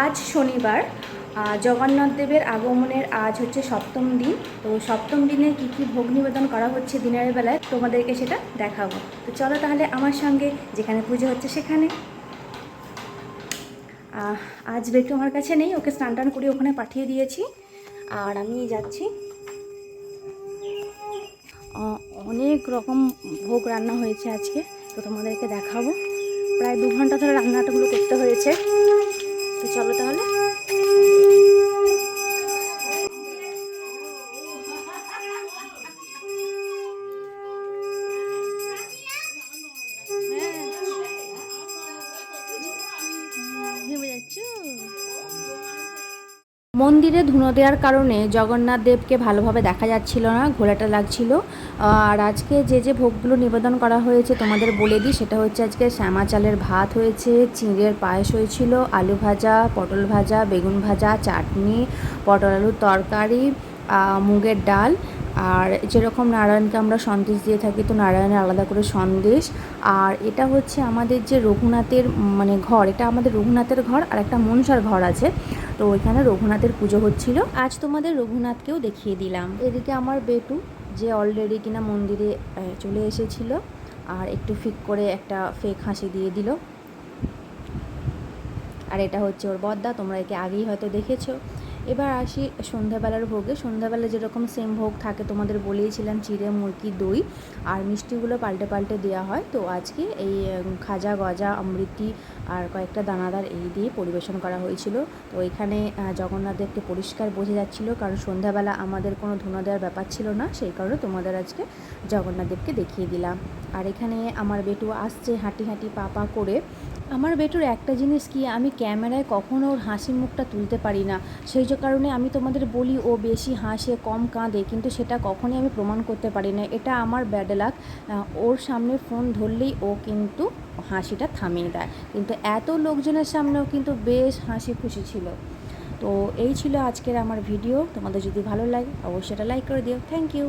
আজ শনিবার জগন্নাথ দেবের আগমনের আজ হচ্ছে সপ্তম দিন। তো সপ্তম দিনে কি কি ভোগ নিবেদন করা হচ্ছে দিনের বেলায়, তোমাদেরকে সেটা দেখাবো। তো চলো তাহলে আমার সঙ্গে যেখানে পুজো হচ্ছে সেখানে। আজ বেটু আমার কাছে নেই, ওকে স্নান টান করে ওখানে পাঠিয়ে দিয়েছি। আর আমি যাচ্ছি। অনেক রকম ভোগ রান্না হয়েছে আজকে, তো তোমাদেরকে দেখাবো। প্রায় দু ঘণ্টা ধরে রান্নাটাগুলো করতে হয়েছে। তো চলো তাহলে। মন্দিরে ধুনো দেওয়ার কারণে জগন্নাথ দেবকে ভালোভাবে দেখা যাচ্ছিল না ঘোলাটা লাগছিল। আর আজকে যে যে ভোগগুলো নিবেদন করা হয়েছে তোমাদের বলে দিই, সেটা হচ্ছে আজকে শ্যামা চালের ভাত হয়েছে, চিঁড়ের পায়েস হয়েছিল, আলু ভাজা, পটল ভাজা, বেগুন ভাজা, চাটনি, পটল আলুর তরকারি মুগের ডাল। আর যেরকম নারায়ণকে আমরা সন্দেশ দিয়ে থাকি, তো নারায়ণের আলাদা করে সন্দেশ। আর এটা হচ্ছে আমাদের যে রঘুনাথের মানে ঘর, এটা আমাদের রঘুনাথের ঘর আর একটা মনসার ঘর আছে। তো ওইখানে রঘুনাথের পুজো হচ্ছিল। আজ তোমাদের রঘুনাথকেও দেখিয়ে দিলাম। এদিকে আমার বেটু, যে অলরেডি কিনা মন্দিরে চলে এসেছিল, আর একটু ফিক করে একটা ফেক হাসি দিয়ে দিল। আর এটা হচ্ছে ওর বদ্দা, তোমরা একে আগেই হয়তো দেখেছ। এবার আসি সন্ধ্যাবেলার ভোগে। সন্ধ্যাবেলা যেরকম সেম ভোগ থাকে তোমাদের বলেইছিলাম চিড়ে মুরগি দই আর মিষ্টিগুলো পাল্টে পাল্টে দেওয়া হয়। তো আজকে এই খাজা গজা অমৃতি আর কয়েকটা দানাদার এই দিয়ে পরিবেশন করা হয়েছিল। তো এখানে আহ, জগন্নাথ দেবকে পরিষ্কার বোঝা যাচ্ছিল কারণ সন্ধ্যাবেলা আমাদের কোনো ধুনো দেওয়ার ব্যাপার ছিল না সেই কারণে তোমাদের আজকে জগন্নাথদেবকে দেখিয়ে দিলাম। আর এখানে আমার বেটু আসছে হাঁটি হাঁটি পা পা করে। আমার বেটুর একটা জিনিস কি, আমি ক্যামেরায় কখনো ওর হাসি মুখটা তুলতে পারি না। সেই কারণে আমি তোমাদের বলি, ও বেশি হাসে, কম কাঁদে, কিন্তু সেটা কখনই আমি প্রমাণ করতে পারি না। এটা আমার ব্যাড লাক ওর সামনে ফোন ধরলেই ও কিন্তু হাসিটা থামিয়ে দেয়। কিন্তু এত লোকজনের সামনেও কিন্তু বেশ হাসি খুশি ছিল। তো এই ছিল আজকের আমার ভিডিও তোমাদের যদি ভালো লাগে, অবশ্যই এটা লাইক করে দিও। Thank you